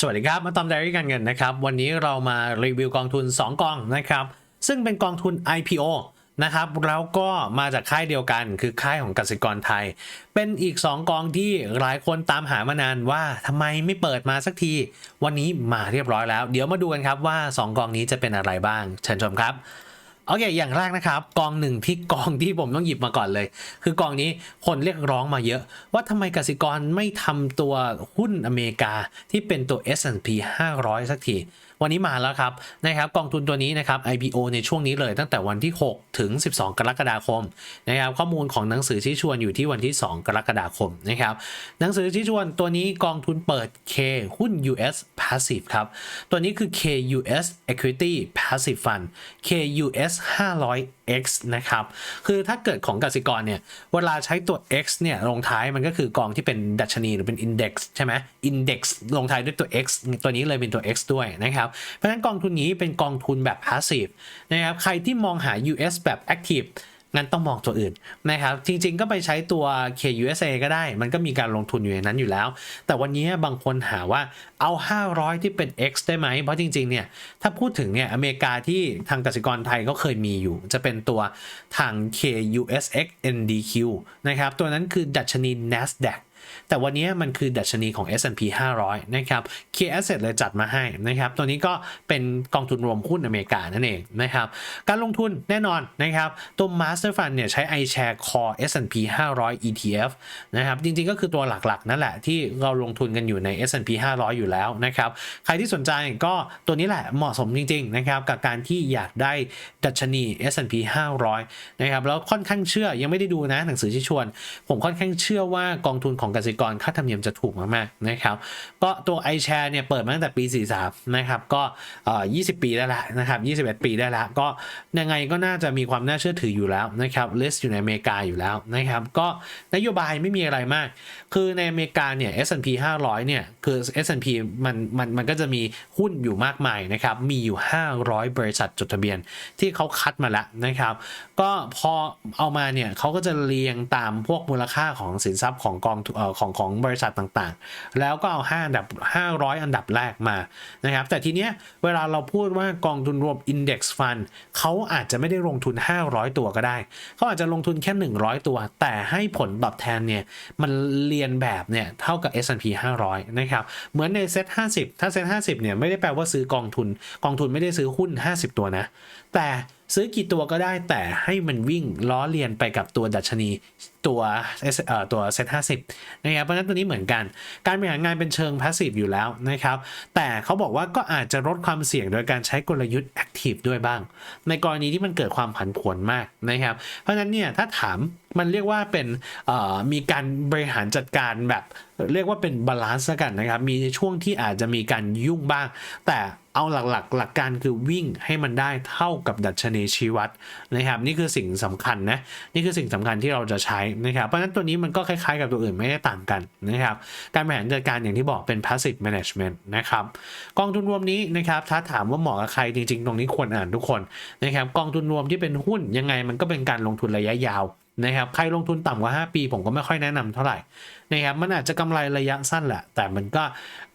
สวัสดีครับ มาตอมไดรี่การเงินนะครับ วันนี้เรามารีวิวกองทุน 2 กองนะครับ ซึ่งเป็นกองทุน IPO นะครับแล้วก็มาจากค่ายเดียวกัน คือค่ายของกสิกรไทย เป็นอีก 2 กองที่หลายคนตามหามานานว่าทำไมไม่เปิดมาสักที วันนี้มาเรียบร้อยแล้ว เดี๋ยวมาดูกันครับว่า 2 กองนี้จะเป็นอะไรบ้าง เชิญชมครับ โอเค อย่างแรกนะครับ กองหนึ่งที่กองที่ผมต้องหยิบมาก่อนเลย คือกองนี้คนเรียกร้องมาเยอะ ว่าทำไมกสิกรไม่ทำตัวหุ้นอเมริกาที่เป็นตัว S&P 500 สักที วันนี้มาแล้วครับนะครับกองทุนตัวนี้นะครับ IPO ในช่วงนี้เลยตั้งแต่วันที่ 6 ถึง 12 กรกฎาคมนะครับข้อมูลของหนังสือชี้ชวนอยู่ที่วันที่ 2 กรกฎาคมนะครับหนังสือชี้ชวนตัวนี้กองทุนเปิด K หุ้น US Passive ครับตัวนี้คือ KUS Equity Passive Fund KUS 500X นะครับ คือถ้าเกิดของกสิกรเนี่ย เวลาใช้ตัว X เนี่ยลงท้ายมันก็คือกองที่เป็นดัชนีหรือเป็น Index ใช่ไหม Index ลงท้ายด้วยตัว X ตัวนี้เลยเป็นตัว X ด้วยนะครับ เพราะฉะนั้นกองทุนนี้เป็นกองทุนแบบ Passive นะครับ ใครที่มองหา US แบบ Active งั้นต้องมองตัวอื่นนะครับ จริงๆ ก็ไปใช้ตัว KUSA ก็ได้ มันก็มีการลงทุนอยู่ในนั้นอยู่แล้ว แต่วันนี้บางคนหาว่าเอา 500 ที่เป็น X ได้ไหม เพราะจริงๆ เนี่ย ถ้าพูดถึงเนี่ย อเมริกาที่ทางกสิกรไทยก็เคยมีอยู่ จะเป็นตัวทาง KUSX NDQ นะครับ ตัวนั้นคือดัชนี NASDAQ แต่วันนี้มันคือดัชนีของ S&P 500 นะครับ K Asset เลยจัดมาให้นะครับ ตัวนี้ก็เป็นกองทุนรวมหุ้นอเมริกานั่นเองนะครับ การลงทุนแน่นอนนะครับ ตัว Master Fund เนี่ยใช้ iShare Core S&P 500 ETF นะครับ จริงๆก็คือตัวหลักๆ นั่นแหละที่เราลงทุนกันอยู่ใน S&P 500 อยู่แล้วนะครับ ใครที่สนใจก็ตัวนี้แหละเหมาะสมจริงๆนะครับกับการที่อยากได้ดัชนี S&P 500 นะครับ แล้วค่อนข้างเชื่อยังไม่ได้ดูนะหนังสือที่ชวน ผมค่อนข้างเชื่อว่ากองทุนของกสิกรค่าธรรมเนียมจะถูกมากๆนะครับก็ตัว iShare เนี่ยเปิดมาตั้งแต่ปี 43 นะครับก็เอ่อ20 ปีได้ล้วนะครับ 21 ปีได้ล้วก็ยังไงก็น่าจะมีความน่าเชื่อถืออยู่แล้วนะครับ list อยู่ในอเมริกาอยู่แล้วนะครับก็นโยบายไม่มีอะไรมาก คือในอเมริกาเนี่ย S&P 500 เนี่ยคือ S&P มันมันมันก็จะมีหุ้นอยู่มากมายนะครับมีอยู่ 500 บริษัทจดทะเบียนที่เขาคัดมาแล้วนะครับ ก็พอเอามาเนี่ยเขาก็จะเรียงตามพวกมูลค่าของสินทรัพย์ของกองทุนเของของบริษัทต่างๆ แล้วก็เอา5อันดับ 500 อันดับแรกมานะครับ แต่ทีเนี้ยเวลาเราพูดว่ากองทุนรวม Index Fund เขาอาจจะไม่ได้ลงทุน 500 ตัวก็ได้ เขาอาจจะลงทุนแค่ 100 ตัว แต่ให้ผลตอบแทนเนี่ยมันเรียนแบบเนี่ยเท่ากับ S&P 500 นะครับ เหมือนในเซ็ต50 ถ้าเซ็ต50 เนี่ยไม่ได้แปลว่าซื้อกองทุน กองทุนไม่ได้ซื้อหุ้น 50 ตัวนะ แต่ ซื้อกี่ตัวก็ได้แต่ให้มันวิ่งล้อเลียนไปกับตัวดัชนีตัวเอ่อตัวเซ็ต50นะครับเพราะฉะนั้นตัวนี้เหมือนกัน การบริหารงานเป็นเชิงพาสซีฟอยู่แล้วนะครับ แต่เขาบอกว่าก็อาจจะลดความเสี่ยงโดยการใช้กลยุทธ์แอคทีฟด้วยบ้าง ในกรณีที่มันเกิดความผันผวนมากนะครับ เพราะฉะนั้นเนี่ยถ้าถาม มันเรียกว่าเป็นมีการบริหารจัดการแบบเรียกว่าเป็นบาลานซ์กันนะครับ มีช่วงที่อาจจะมีการยุ่งบ้าง แต่เอาหลักๆหลักการคือวิ่งให้มันได้เท่ากับดัชนีชีวัดนะครับ นี่คือสิ่งสำคัญนะ นี่คือสิ่งสำคัญที่เราจะใช้นะครับ เพราะฉะนั้นตัวนี้มันก็คล้ายๆกับตัวอื่นไม่ได้ต่างกันนะครับ การบริหารจัดการอย่างที่บอกเป็น passive management นะครับ กองทุนรวมนี้นะครับ ถ้าถามว่าเหมาะกับใครจริงๆ ตรงนี้ควรอ่านทุกคนนะครับ กองทุนรวมที่เป็นหุ้นยังไงมันก็เป็นการลงทุนระยะยาว นะครับใครลงทุนต่ำกว่า 5 ปี ผมก็ไม่ค่อยแนะนำเท่าไหร่นะครับมันอาจจะกำไรระยะสั้นแหละ แต่มันก็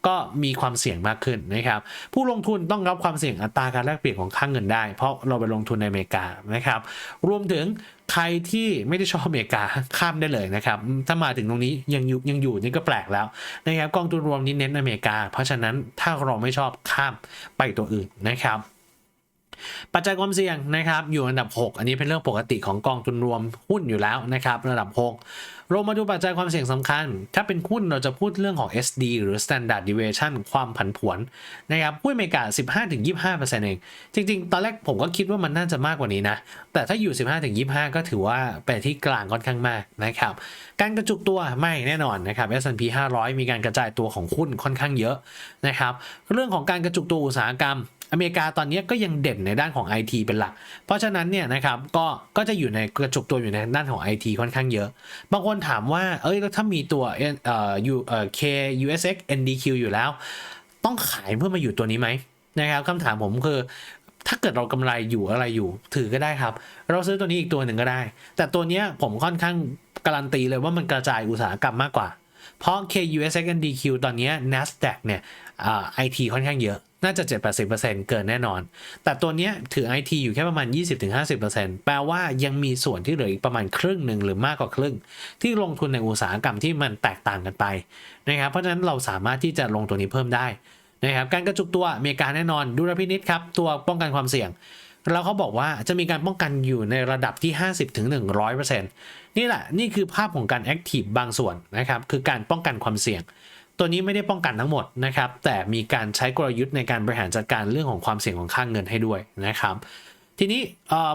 ก็มีความเสี่ยงมากขึ้นนะครับผู้ลงทุนต้องรับความเสี่ยงอัตราการแลกเปลี่ยนของค่างเงินได้ เพราะเราไปลงทุนในอเมริกานะครับรวมถึงใครที่ไม่ได้ชอบอเมริกาข้ามได้เลยนะครับถ้ามาถึงตรงนี้ยังอยู่ยังอยู่นี่ก็แปลกแล้วนะครับกองทุนรวมนี้เน้นอเมริกา เพราะฉะนั้นถ้าเราไม่ชอบข้ามไปตัวอื่นนะครับ ปัจจัยความเสี่ยงนะครับอยู่อันดับ 6 อันนี้เป็นเรื่องปกติของกองทุนรวมหุ้นอยู่แล้วนะครับระดับ 6 เรามาดูปัจจัยความเสี่ยงสำคัญ ถ้าเป็นหุ้นเราจะพูดเรื่องของ SD หรือ Standard Deviation ความผันผวนนะครับหุ้นอเมริกา 15-25%เอง จริง ๆ ตอนแรกผมก็คิดว่ามันน่าจะมากกว่านี้นะ แต่ถ้าอยู่ 15-25 ก็ถือว่าเป็นที่กลางค่อนข้างมากนะครับการกระจุกตัวไม่แน่นอนนะครับ S&P 500 มีการกระจายตัวของหุ้นค่อนข้างเยอะนะครับเรื่องของการกระจุกตัวอุตสาหกรรม อเมริกาตอนนี้ก็ยังเด่นในด้านของ IT เป็นหลัก เพราะฉะนั้นเนี่ยนะครับก็ก็จะอยู่ในกระจุกตัวอยู่ในด้านของ IT ค่อนข้างเยอะ บางคนถามว่าเอ้ยถ้ามีตัวเอ่อ U เอ่อ K USX NDQ อยู่แล้ว ต้องขายเพื่อมาอยู่ตัวนี้ไหมนะครับคำถามผมคือถ้าเกิดเรากำไรอยู่อะไรอยู่ ถือก็ได้ครับ เราซื้อตัวนี้อีกตัวหนึ่งก็ได้ แต่ตัวเนี้ยผมค่อนข้างการันตีเลยว่ามันกระจายอุตสาหกรรมมากกว่า เพราะ KUSX NDQ ตอนนี้ NASDAQ เนี่ยไอทีค่อนข้างเยอะ น่าจะ 7-80%เกินแน่นอน แต่ตัวเนี้ยถือ IT อยู่แค่ประมาณ 20-50%แปลว่ายังมีส่วนที่เหลืออีกประมาณครึ่งหนึ่งหรือมากกว่าครึ่ง ที่ลงทุนในอุตสาหกรรมที่มันแตกต่างกันไปนะครับ เพราะฉะนั้นเราสามารถที่จะลงตัวนี้เพิ่มได้นะครับ การกระจุกตัวอเมริกาแน่นอนดูรพินิษครับ ตัวป้องกันความเสี่ยง แล้วเขาบอกว่าจะมีการป้องกันอยู่ในระดับที่ 50-100%นี่แหละนี่คือภาพของการแอคทีฟบางส่วนนะครับคือการป้องกันความเสี่ยง ตัวนี้ไม่ได้ป้องกันทั้งหมดนะครับ แต่มีการใช้กลยุทธ์ในการบริหารจัดการเรื่องของความเสี่ยงของค่างเงินให้ด้วยนะครับ ทีนี้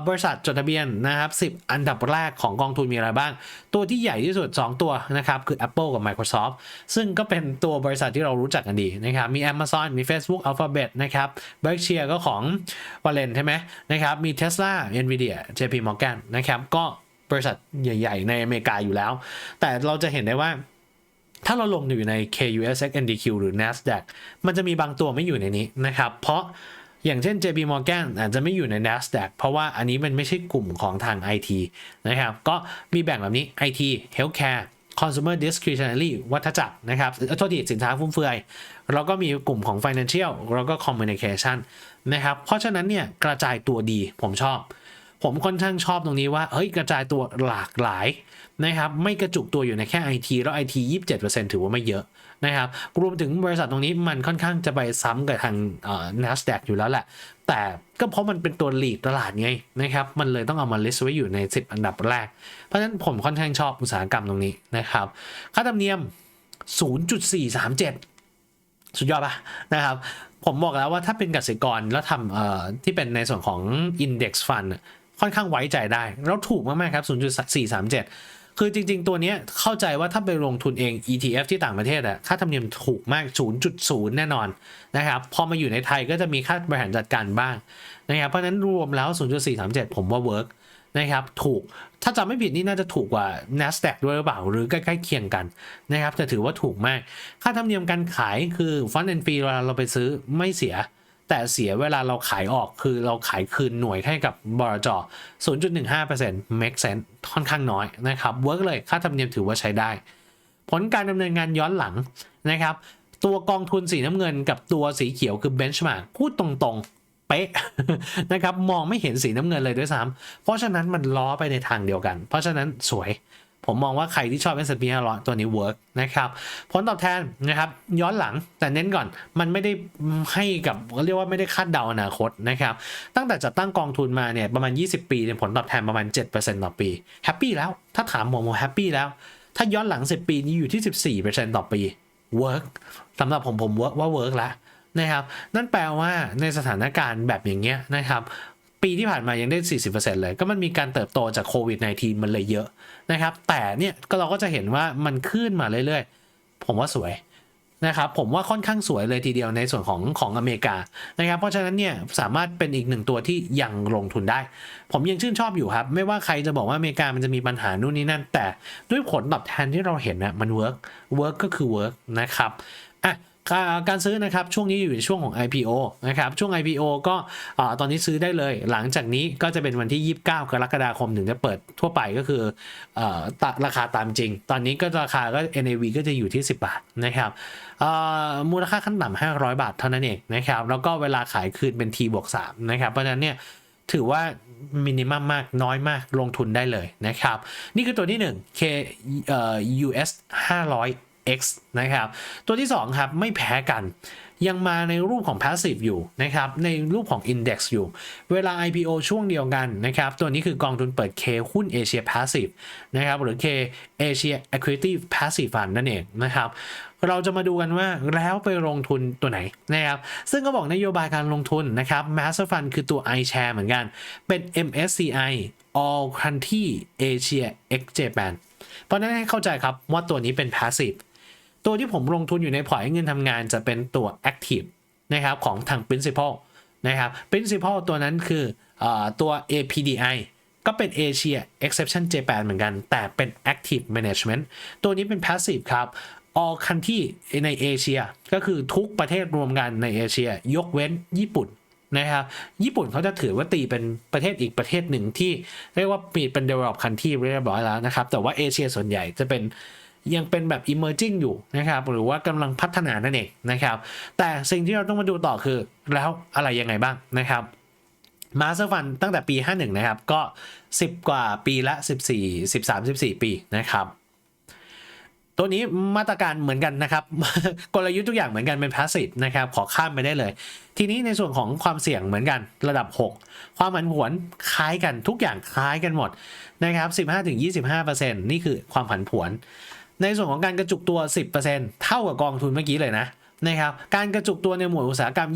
บริษัทจดทะเบียนนะครับ 10 อันดับแรกของกองทุนมีอะไรบ้าง ตัวที่ใหญ่ที่สุด 2 ตัวนะครับ คือ Apple กับ Microsoft ซึ่งก็เป็นตัวบริษัทที่เรารู้จักกันดีนะครับ มี Amazon มี Facebook Alphabet นะครับ Berkshire ก็ของ Warren ใช่ไหมนะครับ มี Tesla Nvidia JP Morgan นะครับ ก็บริษัทใหญ่ ๆ ในอเมริกาอยู่แล้ว แต่เราจะเห็นได้ว่า ถ้าเราลงอยู่ใน KUSX NDQ หรือ NASDAQ มันจะมีบางตัวไม่อยู่ในนี้นะครับ เพราะอย่างเช่น JP Morgan อาจจะไม่อยู่ใน NASDAQ เพราะว่าอันนี้มันไม่ใช่กลุ่มของทาง IT นะครับ ก็มีแบ่งแบบนี้ IT Healthcare Consumer Discretionary วัฏจักรนะครับเออโทษทีสินค้าฟุ่มเฟือย แล้วก็มีกลุ่มของ Financial แล้วก็ Communication นะครับ เพราะฉะนั้นเนี่ยกระจายตัวดีผมชอบ ผมค่อนข้างชอบตรงนี้ว่าเฮ้ยกระจายตัวหลากหลายนะครับไม่กระจุกตัวอยู่ในแค่ IT แล้ว IT 27%ถือว่าไม่เยอะนะครับรวมถึงบริษัทตรงนี้มันค่อนข้างจะไปซ้ำกับทางเอ่อ NASDAQ อยู่แล้วแหละ แต่ก็เพราะมันเป็นตัวหลีดตลาดไงนะครับมันเลยต้องเอามา list ไว้อยู่ใน 10 อันดับแรก เพราะฉะนั้นผมค่อนข้างชอบอุตสาหกรรมตรงนี้นะครับค่าธรรมเนียม 0.437 สุดยอดปะนะครับผมบอกแล้วว่าถ้าเป็นกสิกรแล้วทำเอ่อที่เป็นในส่วนของ Index Fund ค่อนข้างไว้ใจได้ แล้วถูกมากๆครับ 0.437 คือจริง ๆ ตัวนี้เข้าใจว่าถ้าไปลงทุนเอง ETF ที่ต่างประเทศอะค่าธรรมเนียมถูกมาก 0.0 แน่นอนนะครับ พอมาอยู่ในไทยก็จะมีค่าบริหารจัดการบ้างนะครับ เพราะนั้นรวมแล้ว 0.437 ผมว่าเวิร์กนะครับถูกถ้าจำไม่ผิดนี่น่าจะถูกกว่า NASDAQ ด้วยหรือเปล่า หรือใกล้ๆเคียงกันนะครับแต่ถือว่าถูกมาก ค่าธรรมเนียมการขายคือฟันแอนฟีเวลาเราไปซื้อไม่เสีย แต่เสียเวลาเราขายออกคือเราขายคืนหน่วยให้กับบรจ0.15% make sense ค่อนข้างน้อยนะครับเวิร์กเลยค่าธรรมเนียมถือว่าใช้ได้ ผลการดำเนินงานย้อนหลังนะครับ ตัวกองทุนสีน้ำเงินกับตัวสีเขียวคือ benchmark พูดตรงๆ เป๊ะนะครับ มองไม่เห็นสีน้ำเงินเลยด้วยซ้ำเพราะฉะนั้นมันล้อไปในทางเดียวกัน เพราะฉะนั้นสวย ผมมองว่าใครที่ชอบ S&P 500 ตัวนี้เวิร์กนะครับผลตอบแทนนะครับย้อนหลังแต่เน้นก่อนมันไม่ได้ให้กับเรียกว่าไม่ได้คาดเดาอนาคตนะครับตั้งแต่จัดตั้งกองทุนมาเนี่ยประมาณ 20 ปีเนี่ยผลตอบแทนประมาณ 7%ต่อปีแฮปปี้แล้วถ้าถามผมผมแฮปปี้แล้วถ้าย้อนหลัง 10 ปีนี้อยู่ที่ 14%ต่อปีเวิร์กสำหรับผมผมเวิร์กว่าเวิร์กแล้วนะครับนั่นแปลว่าในสถานการณ์แบบอย่างเงี้ยนะครับ ปีที่ผ่านมายังได้ 40%เลย ก็มันมีการเติบโตจากโควิด -19 มันเลยเยอะนะครับ แต่เนี่ยก็เราก็จะเห็นว่ามันขึ้นมาเรื่อยๆ ผมว่าสวยนะครับผมว่าค่อนข้างสวยเลยทีเดียวในส่วนของของอเมริกานะครับเพราะฉะนั้นเนี่ยสามารถเป็นอีกหนึ่งตัวที่ยังลงทุนได้ ผมยังชื่นชอบอยู่ครับ ไม่ว่าใครจะบอกว่าอเมริกามันจะมีปัญหานู่นนี่นั่น แต่ด้วยผลตอบแทนที่เราเห็นนะมันเวิร์กเวิร์กก็คือเวิร์กนะครับอะ การซื้อนะครับช่วงนี้อยู่ในช่วงของ IPO นะครับช่วง IPO ก็ตอนนี้ซื้อได้เลย หลังจากนี้ก็จะเป็นวันที่ 29 กรกฎาคมถึงจะเปิดทั่วไปก็คืออราคาตามจริง ตอนนี้ก็ราคาก็ NAV ก็จะอยู่ที่ 10 บาทนะครับมูลค่าขั้นต่ำ500 บาทเท่านั้นเองนะครับแล้วก็เวลาขายคืนเป็น T บวก3นะครับเพราะฉะนั้นเนี่ยถือว่ามินิมัมมากน้อยมากลงทุนได้เลยนะครับ นี่คือตัวที่ 1 K US 500 X นะครับ ตัวที่ 2 ครับ ไม่แพ้กัน ยังมาในรูปของ Passive อยู่นะครับ ในรูปของ Index อยู่ เวลา IPO ช่วงเดียวกันนะครับ ตัวนี้คือกองทุนเปิด K หุ้น Asia Passive นะครับหรือ K Asia Equity Passive Fund นั่นเองนะครับเราจะมาดูกันว่าแล้วไปลงทุนตัวไหนนะครับซึ่งก็บอกนโยบายการลงทุนนะครับ Master Fund คือตัว iShare เหมือนกัน เป็น MSCI All Country Asia X Japan เพราะนั้นให้เข้าใจครับว่าตัวนี้เป็น Passive ตัวที่ผมลงทุนอยู่ในพอร์ตให้เงินทำงานจะเป็นตัว Active นะครับของทาง Principal นะครับ Principal ตัวนั้นคืออตัว APDI ก็เป็น Asia Exception Japan เหมือนกัน แต่เป็น Active Management ตัวนี้เป็น Passive ครับ All Country ในเอเชีย ก็คือทุกประเทศรวมกันในเอเชีย ยกเว้นญี่ปุ่นนะครับ ญี่ปุ่นเขาจะถือว่าตีเป็นประเทศอีกประเทศหนึ่งที่ เรียกว่าปีเป็น develop country เรียบร้อยแล้วนะครับ แต่ว่าเอเชียส่วนใหญ่จะเป็น ยังเป็นแบบ emerging อยู่นะครับหรือว่ากำลังพัฒนานั่นเองนะครับ แต่สิ่งที่เราต้องมาดูต่อคือแล้วอะไรยังไงบ้างนะครับมาสเตอร์ฟันตั้งแต่ปี 51 นะครับ ก็ 10 กว่าปีละ 14 13 14 ปีนะครับ ตัวนี้มาตรการเหมือนกันนะครับ กลยุทธ์ทุกอย่างเหมือนกันเป็นพาสซีฟนะครับ ขอข้ามไปได้เลย ทีนี้ในส่วนของความเสี่ยงเหมือนกันระดับ 6 ความผันผวนคล้ายกันทุกอย่างคล้ายกันหมดนะครับ 15-25%นี่คือความผันผวน ในส่วนของการกระจุกตัว 10%เท่ากับกองทุนเมื่อกี้เลยนะนะครับ การกระจุกตัวในหมวดอุตสาหกรรม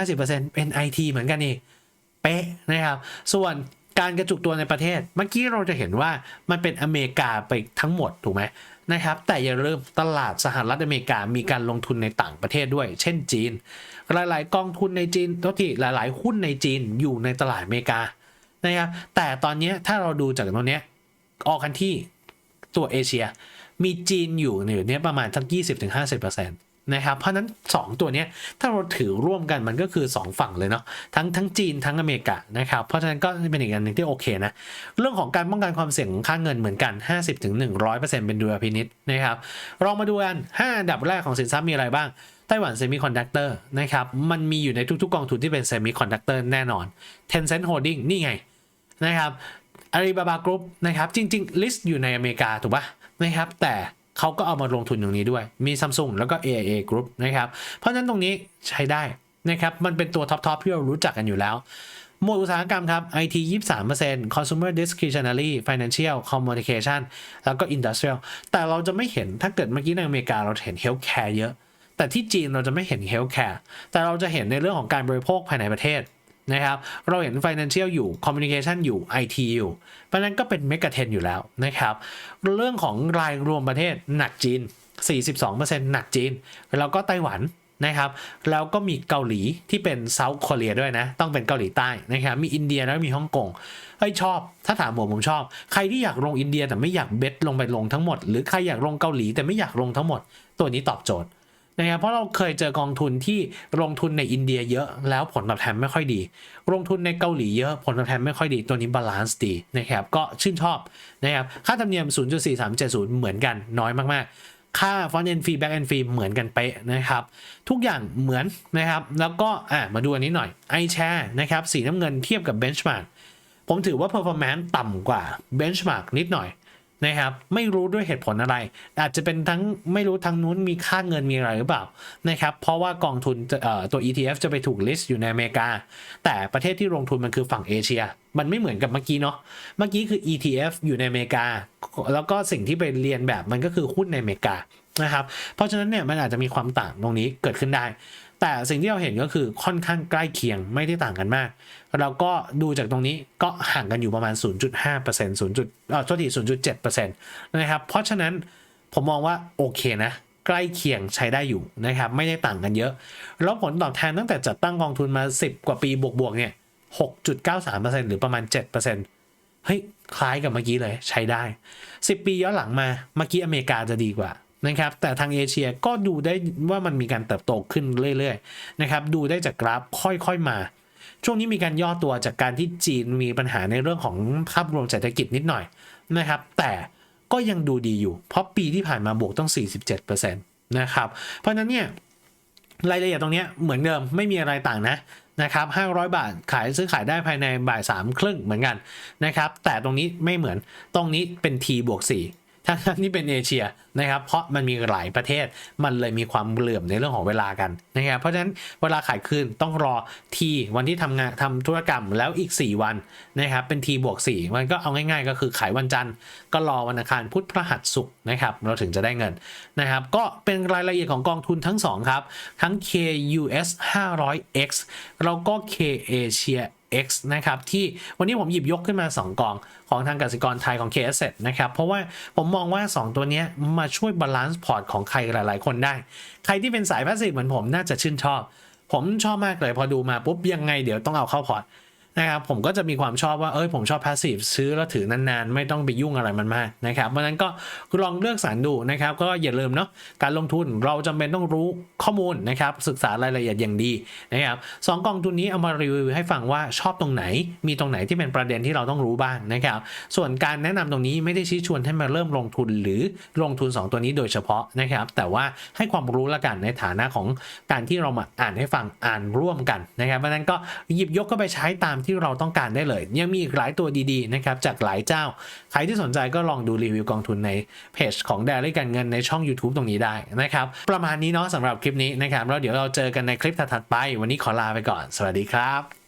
20-50%เป็น IT เหมือนกันอีกเป๊ะนะครับ ส่วนการกระจุกตัวในประเทศ เมื่อกี้เราจะเห็นว่ามันเป็นอเมริกาไปทั้งหมดถูกไหมนะครับ แต่อย่าลืมตลาดสหรัฐอเมริกามีการลงทุนในต่างประเทศด้วย เช่นจีน หลาย ๆ กองทุนในจีนทุกทีหลาย ๆ หุ้นในจีนอยู่ในตลาดอเมริกานะครับแต่ตอนนี้ถ้าเราดูจากตรงนี้ออกกันที่ตัวเอเชีย มีจีนอยู่ในเนี้ยประมาณทั้ง20-50%นะครับเพราะนั้น 2 ตัวเนี้ยถ้าเราถือร่วมกันมันก็คือ 2 ฝั่งเลยเนาะทั้งทั้งจีนทั้งอเมริกานะครับเพราะฉะนั้นก็เป็นอีกอันหนึ่งที่โอเคนะเรื่องของการป้องกันความเสี่ยงของค่าเงินเหมือนกัน 50-100%เป็นดุลพินิษนะครับลองมาดูกัน5อันดับแรกของสินทรัพย์มีอะไรบ้างไต้หวันเซมิคอนดักเตอร์นะครับมันมีอยู่ในทุกๆกองทุนที่เป็นเซมิคอนดักเตอร์แน่นอน Tencent Holding นี่ไงนะครับอาลีบาบากรุ๊ปนะครับจริงๆลิสต์อยู่ในอเมริกาถูกปะ นะครับ แต่เขาก็เอามาลงทุนตรงนี้ด้วย มี Samsung แล้วก็ AIA Group นะครับ เพราะฉะนั้นตรงนี้ใช้ได้นะครับ มันเป็นตัวท็อปๆที่เรารู้จักกันอยู่แล้ว หมวดอุตสาหกรรมครับ IT 23% Consumer Discretionary Financial Communication แล้วก็ Industrial แต่เราจะไม่เห็นถ้าเกิดเมื่อกี้ในอเมริกาเราเห็น Healthcare เยอะ แต่ที่จีนเราจะไม่เห็น Healthcare แต่เราจะเห็นในเรื่องของการบริโภคภายในประเทศ นะครับ เราเห็น Financial อยู่ Communication อยู่ IT อยู่ เพราะนั้นก็เป็น Mega t 10 อยู่แล้วนะครับ เรื่องของรายรวมประเทศหนักจีน 42%หนักจีน แล้วก็ไต้หวันนะครับ แล้วก็มีเกาหลีที่เป็นเซาท์เกาหลีด้วยนะ ต้องเป็นเกาหลีใต้นะครับ มีอินเดียแล้วมีฮ่องกงเฮ้ยชอบ ถ้าถามผมผมชอบ ใครที่อยากลงอินเดียแต่ไม่อยากเบ็ดลงไปลงทั้งหมด หรือใครอยากลงเกาหลีแต่ไม่อยากลงทั้งหมด ตัวนี้ตอบโจทย์ นะครับเพราะเราเคยเจอกองทุนที่ลงทุนในอินเดียเยอะแล้วผลตอบแทนไม่ค่อยดี ลงทุนในเกาหลีเยอะผลตอบแทนไม่ค่อยดีตัวนี้บาลานซ์ดีนะครับก็ชื่นชอบนะครับค่าธรรมเนียม 0.4370 เหมือนกันน้อยมากๆ ค่าฟอนต์เอนฟรีแบ็กเอนฟรีเหมือนกันเป๊ะนะครับทุกอย่างเหมือนนะครับแล้วก็อะมาดูอันนี้หน่อย iShare นะครับสีน้ำเงินเทียบกับ Benchmark ผมถือว่า performance ต่ำกว่า benchmark นิดหน่อย นะครับไม่รู้ด้วยเหตุผลอะไร อาจจะเป็นทั้งไม่รู้ทางนู้นมีค่าเงินมีอะไรหรือเปล่านะครับเพราะว่ากองทุนตัว ETF จะไปถูก list อยู่ในอเมริกา แต่ประเทศที่ลงทุนมันคือฝั่งเอเชีย มันไม่เหมือนกับเมื่อกี้เนาะเมื่อกี้คือ ETF อยู่ในอเมริกา แล้วก็สิ่งที่ไปเรียนแบบมันก็คือหุ้นในอเมริกานะครับเพราะฉะนั้นเนี่ยมันอาจจะมีความต่างตรงนี้เกิดขึ้นได้ แต่สิ่งที่เราเห็นก็คือค่อนข้างใกล้เคียงไม่ได้ต่างกันมาก เราก็ดูจากตรงนี้ก็ห่างกันอยู่ประมาณ 0.5% 0. จุดเอ่อโทษที0.7%นะครับ เพราะฉะนั้นผมมองว่าโอเคนะใกล้เคียงใช้ได้อยู่นะครับ ไม่ได้ต่างกันเยอะ แล้วผลตอบแทนตั้งแต่จัดตั้งกองทุนมา 10 กว่าปีบวกๆเนี่ย 6.93%หรือประมาณ 7%เฮ้ยคล้ายกับเมื่อกี้เลยใช้ได้ 10 ปีย้อนหลังมาเมื่อกี้อเมริกาจะดีกว่า นะครับ แต่ทางเอเชียก็ดูได้ว่ามันมีการเติบโตขึ้นเรื่อยๆนะครับ ดูได้จากกราฟค่อยๆมา ช่วงนี้มีการย่อตัวจากการที่จีนมีปัญหาในเรื่องของภาพรวมเศรษฐกิจนิดหน่อยนะครับ แต่ก็ยังดูดีอยู่ เพราะปีที่ผ่านมาบวกต้อง 47%นะครับ เพราะนั้นเนี่ยรายละเอียดตรงนี้เหมือนเดิมไม่มีอะไรต่างนะนะครับ500 บาทขายซื้อขายได้ภายในบ่ายสามครึ่งเหมือนกันนะครับ แต่ตรงนี้ไม่เหมือนตรงนี้เป็น T บวก4ทั้งนั้นนี่เป็นเอเชีย นะครับ เพราะมันมีหลายประเทศมันเลยมีความเหลื่อมในเรื่องของเวลากันนะครับ เพราะฉะนั้นเวลาขายคืนต้องรอทีวันที่ทำงานทำธุรกรรมแล้วอีก 4 วันนะครับ เป็นทีบวก4มันก็เอาง่ายๆ ก็คือขายวันจันทร์ ก็รอวันอังคารพุธพฤหัสศุกร์นะครับ เราถึงจะได้เงินนะครับ ก็เป็นรายละเอียดของกองทุนทั้ง 2 ครับ ทั้ง KUS 500X แล้วก็ K Asia X นะครับที่วันนี้ผมหยิบยกขึ้นมา 2 กองของทางกสิกรไทยของ KS นะครับเพราะว่าผมมองว่า 2 ตัวนี้มาช่วยบาลานซ์พอร์ตของใครหลาย ๆ คนได้ ใครที่เป็นสายพาสซีฟเหมือนผมน่าจะชื่นชอบ ผมชอบมากเลยพอดูมาปุ๊บยังไงเดี๋ยวต้องเอาเข้าพอร์ต นะครับผมก็จะมีความชอบว่าเอ้ยผมชอบ passive ซื้อแล้วถือนานๆ ไม่ต้องไปยุ่งอะไรมันมากนะครับเพราะนั้นก็ลองเลือกสรรดูนะครับ ก็อย่าลืมเนาะการลงทุนเราจำเป็นต้องรู้ข้อมูลนะครับศึกษารายละเอียดอย่างดีนะครับสองกองทุนนี้เอามารีวิวให้ฟังว่าชอบตรงไหน มีตรงไหนที่เป็นประเด็นที่เราต้องรู้บ้างนะครับ ส่วนการแนะนำตรงนี้ไม่ได้ชี้ชวนให้มาเริ่มลงทุนหรือลงทุน 2 ตัวนี้โดยเฉพาะนะครับ แต่ว่าให้ความรู้ละกันในฐานะของการที่เรามาอ่านให้ฟังอ่านร่วมกันนะครับเพราะนั้นก็หยิบยกก็ไปใช้ตามที่เราต้องการได้เลย ยังมีอีกหลายตัวดีๆนะครับจากหลายเจ้า ใครที่สนใจก็ลองดูรีวิวกองทุนในเพจของแดรี่การเงินในช่อง YouTube ตรงนี้ได้นะครับประมาณนี้เนาะสำหรับคลิปนี้นะครับแล้วเดี๋ยวเราเจอกันในคลิปถัดๆไป วันนี้ขอลาไปก่อน สวัสดีครับ